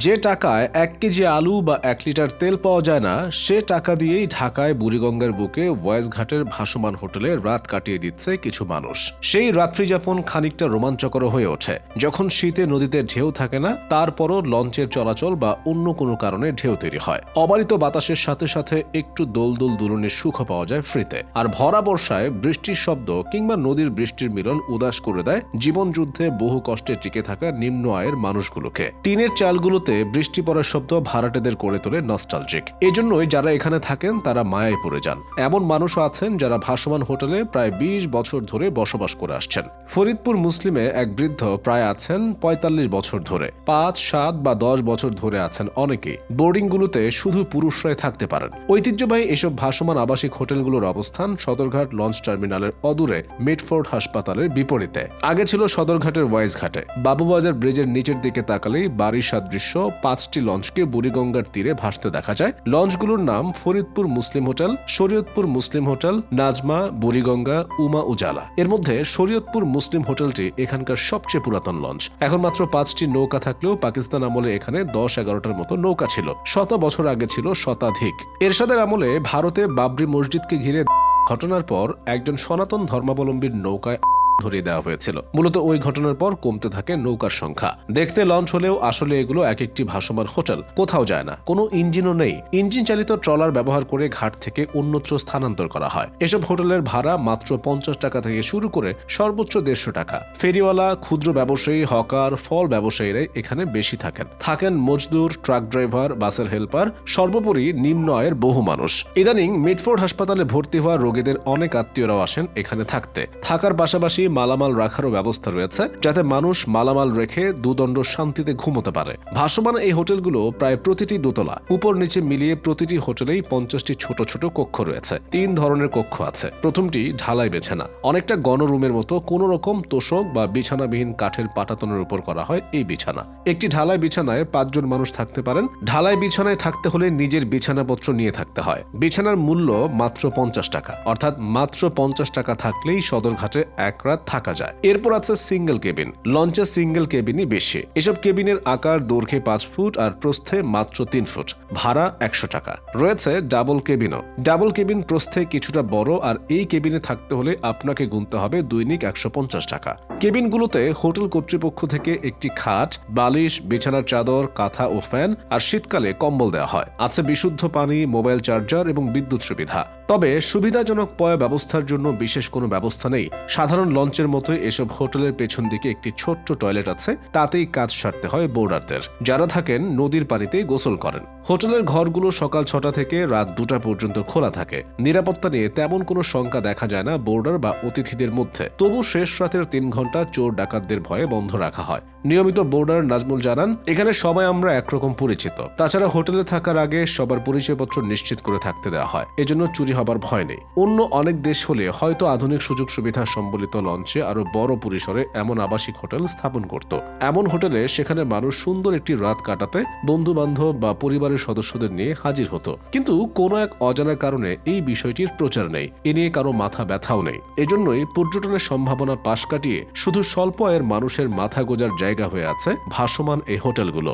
যে টাকায় এক কেজি আলু বা এক লিটার তেল পাওয়া যায় না, সে টাকা দিয়েই ঢাকায় বুড়িগঙ্গার বুকে ঘাটের ভাসমান হোটেলে রাত কাটিয়ে দিচ্ছে কিছু মানুষ। সেই রাত্রিযাপন খানিকটা রোমাঞ্চকর হয়ে ওঠে। যখন শীতে নদীতে ঢেউ থাকে না, তারপরও লঞ্চের চলাচল বা অন্য কোনো কারণে ঢেউ তৈরি হয়। অবারিত বাতাসের সাথে সাথে একটু দোল দোল দুলনের সুখ পাওয়া যায় ফ্রিতে। আর ভরা বর্ষায় বৃষ্টির শব্দ কিংবা নদীর বৃষ্টির মিলন উদাস করে দেয় জীবনযুদ্ধে বহু কষ্টে টিকে থাকা নিম্ন আয়ের মানুষগুলোকে। টিনের চালগুলোতে বৃষ্টি পড়ার শব্দ ভাড়াটেদের করে তোলে নস্টালজিক এজন্যই যারা এখানে থাকেন, তারা মায়ায় পড়ে যান। এমন মানুষও আছেন যারা ভাসমান হোটেলে প্রায় বিশ বছর ধরে বসবাস করে আসছেন। ফরিদপুর মুসলিমে এক বৃদ্ধ প্রায় আছেন পঁয়তাল্লিশ বছর ধরে। পাঁচ, সাত বা দশ বছর ধরে আছেন অনেকেই। বোর্ডিংগুলোতে শুধু পুরুষরাই থাকতে পারেন। ঐতিহ্যবাহী এসব ভাসমান আবাসিক হোটেলগুলোর অবস্থান সদরঘাট লঞ্চ টার্মিনালের অদূরে মিডফোর্ড হাসপাতালের বিপরীতে। আগে ছিল সদরঘাটের ওয়াইজ ঘাটে বাবুবাজার ব্রিজের নিচের দিকে তাকালেই বাড়ি সাদৃশ্য পাঁচটি লঞ্চকে বুড়িগঙ্গার তীরে ভাসতে দেখা যায়। লঞ্চগুলোর নাম Faridpur Muslim hotel, Shariatpur Muslim hotel, Nazma, Buriganga, Uma Ujala. এর মধ্যে শরীয়তপুর মুসলিম হোটেলটি এখানকার সবচেয়ে পুরাতন লঞ্চ। এখন মাত্র পাঁচটি নৌকা থাকলেও পাকিস্তান আমলে এখানে দশ এগারোটার মতো নৌকা ছিল। শত বছর আগে ছিল শতাধিক। এরশাদের আমলে ভারতে বাবরি মসজিদকে ঘিরে ঘটনার পর একজন সনাতন ধর্মাবলম্বীর নৌকায় ধরিয়ে দেওয়া হয়েছিল। মূলত ওই ঘটনার পর কমতে থাকে নৌকার সংখ্যা। দেখতে লঞ্চ হলেও আসলে এগুলো এক একটি ভাসমান হোটেল, কোথাও যায় না। কোনো ইঞ্জিনও নেই। ইঞ্জিন চালিত ট্রলার ব্যবহার করে ঘাট থেকে অন্যত্র স্থানান্তর করা হয়। এসব হোটেলের ভাড়া মাত্র পঞ্চাশ টাকা থেকে শুরু করে সর্বোচ্চ দেড়শো টাকা। ফেরিওয়ালা, ক্ষুদ্র ব্যবসায়ী, হকার, ফল ব্যবসায়ীরাই এখানে বেশি থাকেন। থাকেন মজদুর, ট্রাক ড্রাইভার, বাসের হেল্পার, সর্বোপরি নিম্ন আয়ের বহু মানুষ। ইদানিং মিডফোর্ড হাসপাতালে ভর্তি হওয়া রোগীদের অনেক আত্মীয়রাও আসেন এখানে থাকতে। থাকার পাশাপাশি মালামাল রাখারও ব্যবস্থা রয়েছে, যাতে মানুষ মালামাল রেখে দুদণ্ড শান্তিতে ঘুমোতে পারে। ভাসমান এই হোটেলগুলো প্রায় প্রতিটি দোতলা, উপর নিচে মিলিয়ে প্রতিটি হোটেলেই পঞ্চাশটি ছোট ছোট কক্ষ রয়েছে। তিন ধরনের কক্ষ আছে। প্রথমটি ঢালাই বিছানা। অনেকটা গণরুমের মতো কোনো রকম তোষক বা বিছানাবিহীন কাঠের পাটাতনের উপর করা হয় এই বিছানা। একটি ঢালাই বিছানায় পাঁচজন মানুষ থাকতে পারেন। ঢালাই বিছানায় থাকতে হলে নিজের বিছানাপত্র নিয়ে থাকতে হয়। বিছানার মূল্য মাত্র পঞ্চাশ টাকা। অর্থাৎ মাত্র পঞ্চাশ টাকা থাকলেই সদরঘাটে এক রাত থাকা যায়। এরপর আছে সিঙ্গেল কেবিন লঞ্চে সিঙ্গেল কেবিনই বেশি। এসব কেবিনের আকার, দৈর্ঘ্যে পাঁচ ফুট আর প্রস্থে মাত্র তিন ফুট। ভাড়া একশো টাকা। রয়েছে ডাবল কেবিনও ডাবল কেবিন প্রস্থে কিছুটা বড় আর এই কেবিনে থাকতে হলে আপনাকে গুনতে হবে দৈনিক একশো পঞ্চাশ টাকা। কেবিনগুলোতে হোটেল কর্তৃপক্ষ থেকে একটি খাট, বালিশ, বিছানার চাদর, কাঁথা ও ফ্যান আর শীতকালে কম্বল দেওয়া হয়। আছে বিশুদ্ধ পানি, মোবাইল চার্জার এবং বিদ্যুৎ সুবিধা। তবে সুবিধাজনক পয় ব্যবস্থার জন্য বিশেষ কোনো ব্যবস্থা নেই। সাধারণ লঞ্চের মতোই এসব হোটেলের পেছন দিকে একটি ছোট্ট টয়লেট আছে, তাতেই কাজ সারতে হয় বোর্ডারদের। যারা থাকেন নদীর পানিতেই গোসল করেন। হোটেলের ঘরগুলো সকাল ছটা থেকে রাত দুটা পর্যন্ত খোলা থাকে। নিরাপত্তা নিয়ে তেমন কোনো শঙ্কা দেখা যায় না বোর্ডার বা অতিথিদের মধ্যে। তবু শেষ রাতের তিন ঘণ্টা চোর ডাকাতদের ভয়ে বন্ধ রাখা হয়। নিয়মিত বোর্ডার নাজমুল জানান, এখানে সবাই আমরা একরকম পরিচিত। তাছাড়া হোটেলে থাকার আগে সবার পরিচয়পত্র নিশ্চিত করে থাকতে দেওয়া হয়। এজন্য চুরি হবার ভয় নেই। অন্য অনেক দেশ হলে হয়তো আধুনিক সুযোগ সুবিধা সম্বলিত লঞ্চে আরও বড় পরিসরে এমন আবাসিক হোটেল স্থাপন করত। এমন হোটেলে সেখানে মানুষ সুন্দর একটি রাত কাটাতে বন্ধু বান্ধব বা পরিবারের সদস্যদের নিয়ে হাজির হতো। কিন্তু কোনো এক অজানা কারণে এই বিষয়টির প্রচার নেই। এ নিয়ে কারও মাথা ব্যথাও নেই। এজন্যই পর্যটনের সম্ভাবনা পাশ কাটিয়ে শুধু স্বল্প আয়ের মানুষের মাথা গোজার জায়গা হয়ে আছে ভাসমান এই হোটেলগুলো।